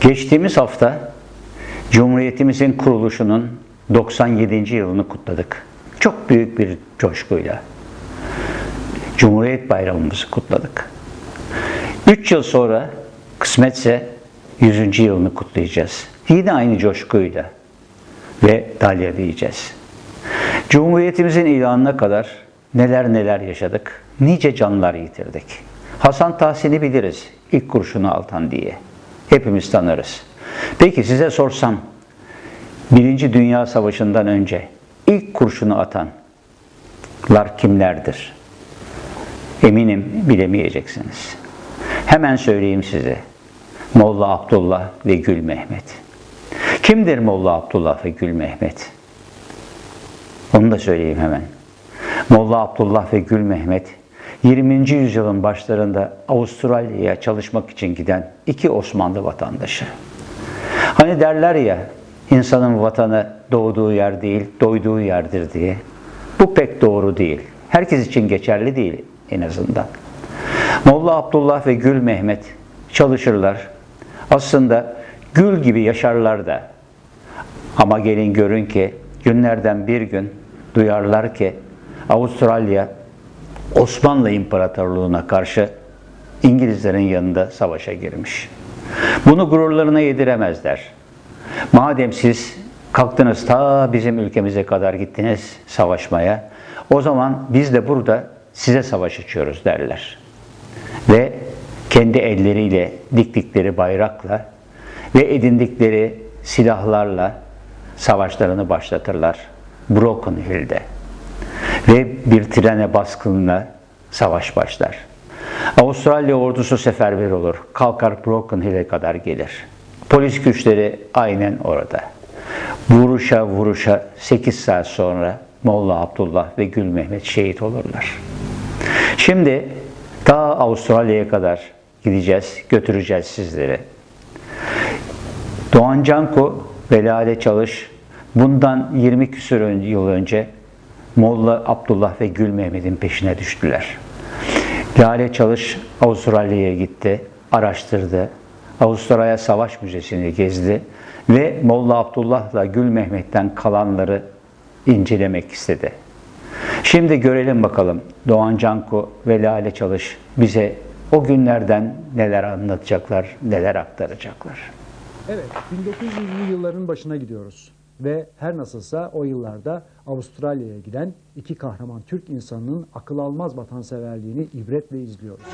Geçtiğimiz hafta Cumhuriyetimizin kuruluşunun 97. yılını kutladık. Çok büyük bir coşkuyla. Cumhuriyet Bayramımızı kutladık. 3 yıl sonra kısmetse 100. yılını kutlayacağız. Yine aynı coşkuyla ve dalyaleyeceğiz. Cumhuriyetimizin ilanına kadar neler neler yaşadık. Nice canlar yitirdik. Hasan Tahsin'i biliriz. İlk kurşunu altan diye. Hepimiz tanırız. Peki size sorsam Birinci Dünya Savaşı'ndan önce ilk kurşunu atanlar kimlerdir? Eminim bilemeyeceksiniz. Hemen söyleyeyim size. Molla Abdullah ve Gül Mehmet. Kimdir Molla Abdullah ve Gül Mehmet? Onu da söyleyeyim hemen. Molla Abdullah ve Gül Mehmet 20. yüzyılın başlarında Avustralya'ya çalışmak için giden iki Osmanlı vatandaşı. Hani derler ya insanın vatanı doğduğu yer değil, doyduğu yerdir diye. Bu pek doğru değil. Herkes için geçerli değil en azından. Molla Abdullah ve Gül Mehmet çalışırlar. Aslında gül gibi yaşarlar da. Ama gelin görün ki günlerden bir gün duyarlar ki Avustralya Osmanlı İmparatorluğu'na karşı İngilizlerin yanında savaşa girmiş. Bunu gururlarına yediremezler. Madem siz kalktınız ta bizim ülkemize kadar gittiniz savaşmaya, o zaman biz de burada size savaş açıyoruz derler. Ve kendi elleriyle diktikleri bayrakla ve edindikleri silahlarla savaşlarını başlatırlar Broken Hill'de. Ve bir trene baskınla savaş başlar. Avustralya ordusu seferber olur. Kalkar Broken Hill'e kadar gelir. Polis güçleri aynen orada. Vuruşa vuruşa 8 saat sonra Molla Abdullah ve Gül Mehmet şehit olurlar. Şimdi daha Avustralya'ya kadar gideceğiz, götüreceğiz sizleri. Doğan Canko ve Lale Çalış bundan 20 küsur yıl önce Molla Abdullah ve Gül Mehmet'in peşine düştüler. Lale Çalış Avustralya'ya gitti, araştırdı. Avustralya Savaş Müzesi'ni gezdi ve Molla Abdullah'la Gül Mehmet'ten kalanları incelemek istedi. Şimdi görelim bakalım Doğan Canko ve Lale Çalış bize o günlerden neler anlatacaklar, neler aktaracaklar. Evet, 1900'lü yılların başına gidiyoruz. Ve her nasılsa o yıllarda Avustralya'ya giden iki kahraman Türk insanının akıl almaz vatanseverliğini ibretle izliyoruz.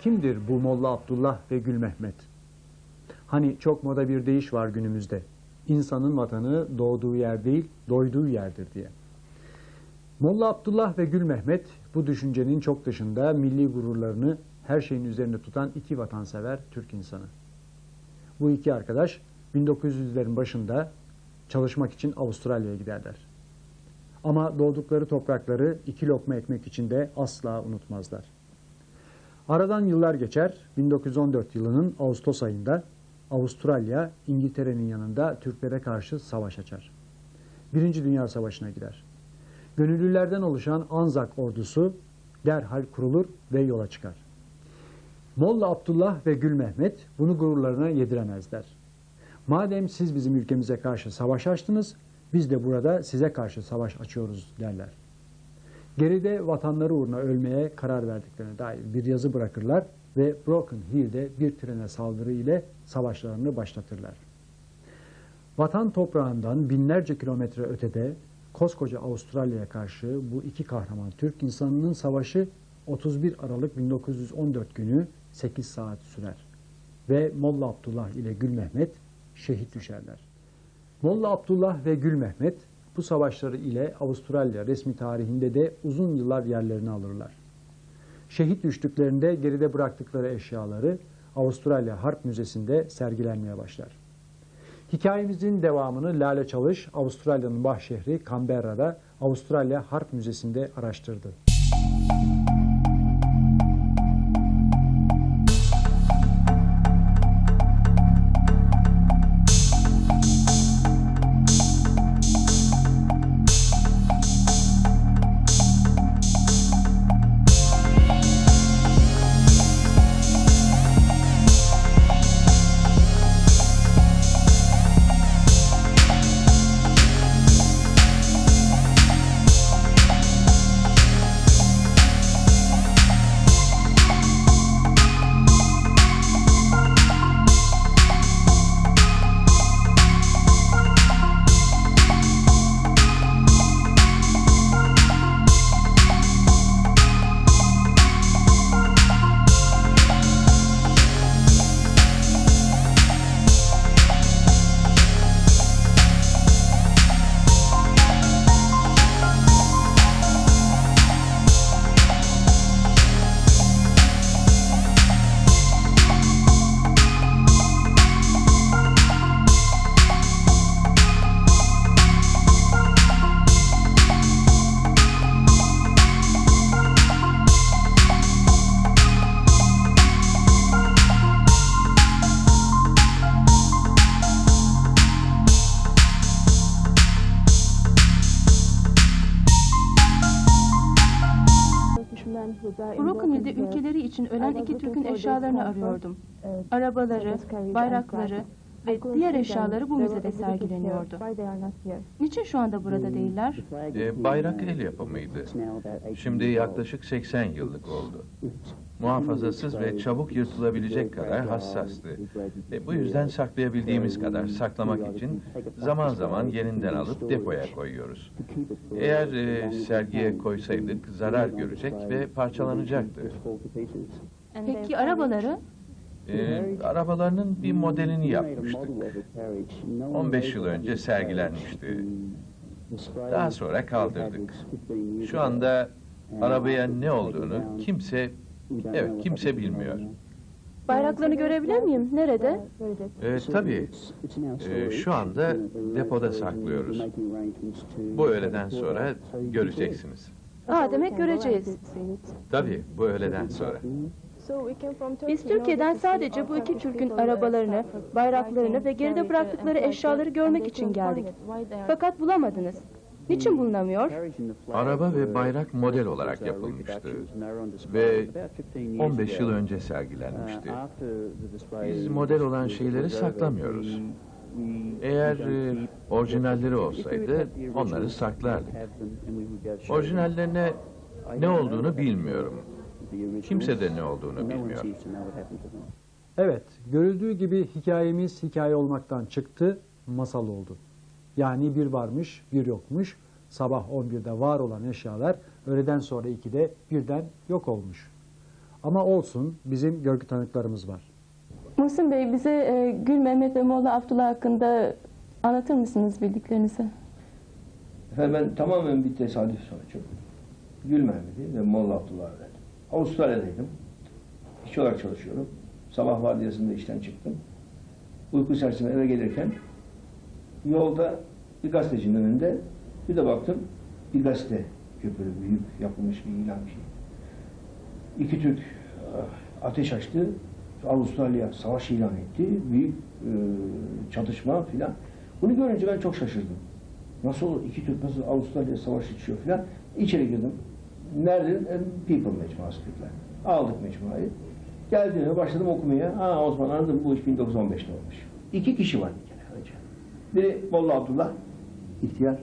Kimdir bu Molla Abdullah ve Gül Mehmet? Hani çok moda bir deyiş var günümüzde. İnsanın vatanı doğduğu yer değil, doyduğu yerdir diye. Molla Abdullah ve Gül Mehmet bu düşüncenin çok dışında milli gururlarını her şeyin üzerinde tutan iki vatansever Türk insanı. Bu iki arkadaş 1900'lerin başında çalışmak için Avustralya'ya giderler. Ama doğdukları toprakları iki lokma ekmek için de asla unutmazlar. Aradan yıllar geçer. 1914 yılının Ağustos ayında Avustralya İngiltere'nin yanında Türklere karşı savaş açar. Birinci Dünya Savaşı'na gider. Gönüllülerden oluşan Anzak ordusu derhal kurulur ve yola çıkar. Molla Abdullah ve Gül Mehmet bunu gururlarına yediremezler. Madem siz bizim ülkemize karşı savaş açtınız, biz de burada size karşı savaş açıyoruz derler. Geride vatanları uğruna ölmeye karar verdiklerine dair bir yazı bırakırlar ve Broken Hill'de bir trene saldırı ile savaşlarını başlatırlar. Vatan toprağından binlerce kilometre ötede koskoca Avustralya'ya karşı bu iki kahraman Türk insanının savaşı 31 Aralık 1914 günü 8 saat sürer. Ve Molla Abdullah ile Gül Mehmet şehit düşerler. Molla Abdullah ve Gül Mehmet bu savaşları ile Avustralya resmi tarihinde de uzun yıllar yerlerini alırlar. Şehit düştüklerinde geride bıraktıkları eşyaları Avustralya Harp Müzesi'nde sergilenmeye başlar. Hikayemizin devamını Lale Çalış, Avustralya'nın baş şehri Canberra'da Avustralya Harp Müzesi'nde araştırdı. İçin ölen iki Türk'ün eşyalarını arıyordum. Arabaları, bayrakları ve diğer eşyaları bu müzede sergileniyordu. Niçin şu anda burada değiller? E, bayrak el yapımıydı. Şimdi yaklaşık 80 yıllık oldu. Muhafazasız ve çabuk yırtılabilecek kadar hassastı. E, bu yüzden saklayabildiğimiz kadar saklamak için zaman zaman yerinden alıp depoya koyuyoruz. Eğer e, sergiye koysaydık zarar görecek ve parçalanacaktı. Peki arabaları? E, arabalarının bir modelini yapmıştık. 15 yıl önce sergilenmişti. Daha sonra kaldırdık. Şu anda arabaya ne olduğunu kimse, evet kimse bilmiyor. Bayraklarını görebilir miyim? Nerede? E, tabii, e, şu anda depoda saklıyoruz. Bu öğleden sonra göreceksiniz. Aa demek göreceğiz. Tabii, bu öğleden sonra. Biz Türkiye'den sadece bu iki Türk'ün arabalarını, bayraklarını ve geride bıraktıkları eşyaları görmek için geldik. Fakat bulamadınız. Niçin bulunamıyor? Araba ve bayrak model olarak yapılmıştı ve 15 yıl önce sergilenmişti. Biz model olan şeyleri saklamıyoruz. Eğer e, orijinalleri olsaydı onları saklardık. Orijinallerine ne olduğunu bilmiyorum. Kimse de ne olduğunu bilmiyor. Evet, görüldüğü gibi hikayemiz hikaye olmaktan çıktı, masal oldu. Yani bir varmış, bir yokmuş. Sabah 11'de var olan eşyalar öğleden sonra 2'de birden yok olmuş. Ama olsun bizim görgü tanıklarımız var. Muhsin Bey bize e, Gül Mehmet ve Molla Abdullah hakkında anlatır mısınız bildiklerinizi? Efendim ben tamamen bir tesadüf sonucu. Gül Mehmet'i ve Molla Abdullah'ı öğrendim. Avustralya'daydım. İşçi olarak çalışıyorum. Sabah vardiyasında işten çıktım. Uyku sersemi eve gelirken yolda bir gazetecinin önünde bir de baktım bir gazete köpürü büyük yapılmış bir ilan bir şey. İki Türk ah, ateş açtı. Avustralya savaş ilan etti. Büyük e, çatışma filan. Bunu görünce ben çok şaşırdım. Nasıl olur? İki Türk nasıl Avustralya savaş içiyor filan. İçeri girdim. Nerede? E, People mecmuası Türkler. Aldık mecmuayı. Geldiğimde başladım okumaya. Ha o zaman anladım bu iş 1915'te olmuş. İki kişi var. Biri Molla Abdullah, ihtiyar.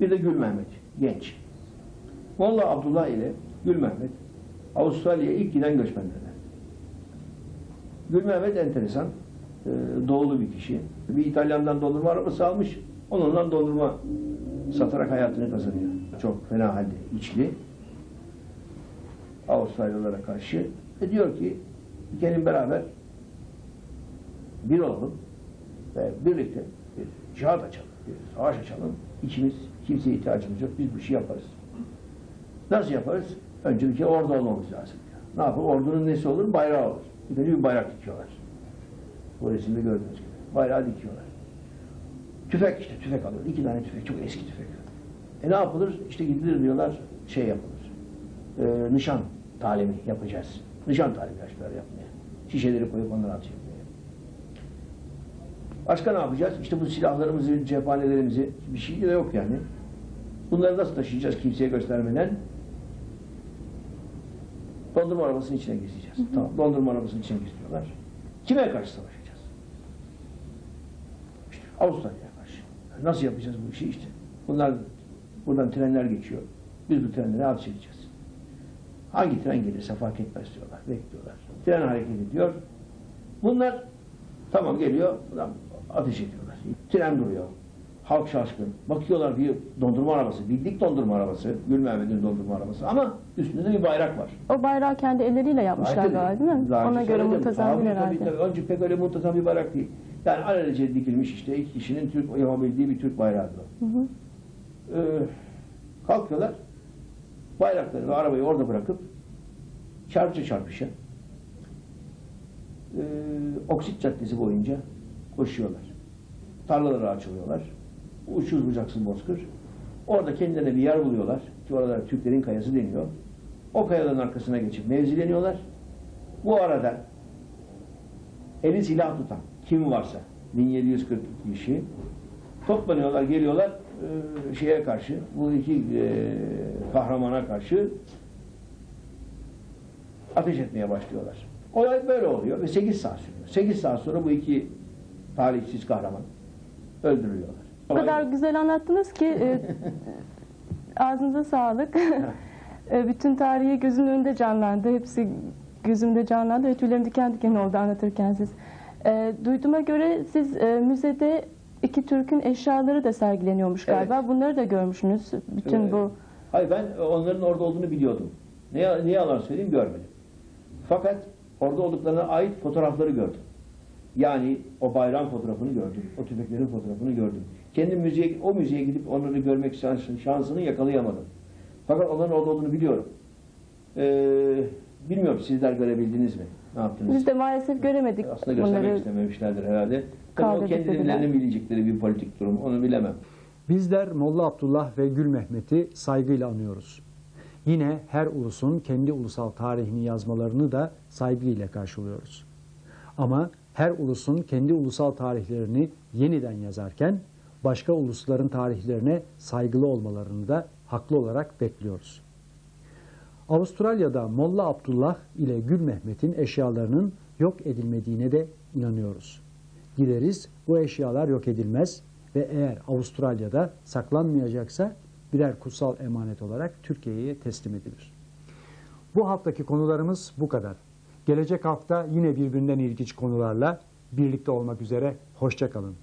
Bir de Gül Mehmet, genç. Molla Abdullah ile Gül Mehmet Avustralya'ya ilk giden göçmenlerden. Gül Mehmet enteresan, e, doğulu bir kişi. Bir İtalyan'dan dondurma arabası almış, onunla dondurma satarak hayatını kazanıyor. Çok fena halde içli. Avustralyalılara karşı. Ve diyor ki, gelin beraber bir olalım ve birlikte bir cihat açalım, bir savaş açalım. İkimiz, kimseye ihtiyacımız yok, biz bu işi yaparız. Nasıl yaparız? Önce bir ordu olmamız lazım. Ne yapar? Ordunun nesi olur? Bayrağı olur. Bir bir bayrak dikiyorlar. Bu resimde gördüğünüz gibi. Bayrağı dikiyorlar. Tüfek işte tüfek alıyor. İki tane tüfek. Çok eski tüfek. E ne yapılır? İşte gidilir diyorlar şey yapılır. Ee, nişan talimi yapacağız. Nişan talimi yaşlar yapmaya. Şişeleri koyup onları yapmaya. Başka ne yapacağız? İşte bu silahlarımızı, cephanelerimizi bir şey de yok yani. Bunları nasıl taşıyacağız kimseye göstermeden? Dondurma arabasının içine gizleyeceğiz. Tamam, dondurma arabasının içine gizliyorlar. Kime karşı savaşacağız? İşte Avustralya'ya karşı. Nasıl yapacağız bu işi işte? Bunlar buradan trenler geçiyor. Biz bu trenlere ateş edeceğiz. Hangi tren gelirse fark etmez diyorlar. Bekliyorlar. Tren hareket ediyor. Bunlar tamam geliyor. Ulan ateş ediyorlar. Tren duruyor. Halk şaşkın. Bakıyorlar bir dondurma arabası. Bildik dondurma arabası. Gül Mehmet'in dondurma arabası. Ama üstünde bir bayrak var. O bayrağı kendi elleriyle yapmışlar Tabii, galiba değil mi? Ona göre muntazam Tabii, bir tabii, herhalde. tabii. Önce pek öyle muntazam bir bayrak değil. Yani alelacele dikilmiş işte iki kişinin Türk yapabildiği bir Türk bayrağı. Hı hı. Ee, kalkıyorlar. Bayrakları ve arabayı orada bırakıp çarpıcı çarpışa ee, Oksit Caddesi boyunca koşuyorlar. Tarlalara açılıyorlar. Uçsuz bucaksız bozkır. Orada kendilerine bir yer buluyorlar. Ki orada Türklerin kayası deniyor. O kayaların arkasına geçip mevzileniyorlar. Bu arada eli silah tutan kim varsa 1742 kişi toplanıyorlar, geliyorlar e, şeye karşı, bu iki e, kahramana karşı ateş etmeye başlıyorlar. Olay böyle oluyor ve 8 saat sürüyor. 8 saat sonra bu iki talihsiz kahraman öldürülüyorlar. O kadar güzel anlattınız ki e, ağzınıza sağlık. E, Bütün tarihi gözümün önünde canlandı. Hepsi gözümde canlandı ve tüylerim diken diken oldu anlatırken siz. E, duyduğuma göre siz e, müzede iki Türk'ün eşyaları da sergileniyormuş Evet. galiba. Bunları da görmüşsünüz. Bütün Evet. bu Hayır ben onların orada olduğunu biliyordum. Ne, ne yalan söyleyeyim görmedim. Fakat orada olduklarına ait fotoğrafları gördüm. Yani o bayram fotoğrafını gördüm. O tüfeklerin fotoğrafını gördüm. Kendi müziğe, o müziğe gidip onları görmek şansını, şansını yakalayamadım. Fakat onların orada olduğunu biliyorum. Ee, bilmiyorum sizler görebildiniz mi? Ne yaptınız? biz de maalesef göremedik Aslında göstermek bunları. istememişlerdir herhalde. Tabii o kendilerinin bilecekleri bir politik durum. Onu bilemem. Bizler Molla Abdullah ve Gül Mehmet'i saygıyla anıyoruz. Yine her ulusun kendi ulusal tarihini yazmalarını da saygıyla karşılıyoruz. Ama her ulusun kendi ulusal tarihlerini yeniden yazarken başka ulusların tarihlerine saygılı olmalarını da haklı olarak bekliyoruz. Avustralya'da Molla Abdullah ile Gül Mehmet'in eşyalarının yok edilmediğine de inanıyoruz. Gideriz bu eşyalar yok edilmez ve eğer Avustralya'da saklanmayacaksa birer kutsal emanet olarak Türkiye'ye teslim edilir. Bu haftaki konularımız bu kadar. Gelecek hafta yine birbirinden ilginç konularla birlikte olmak üzere. Hoşçakalın.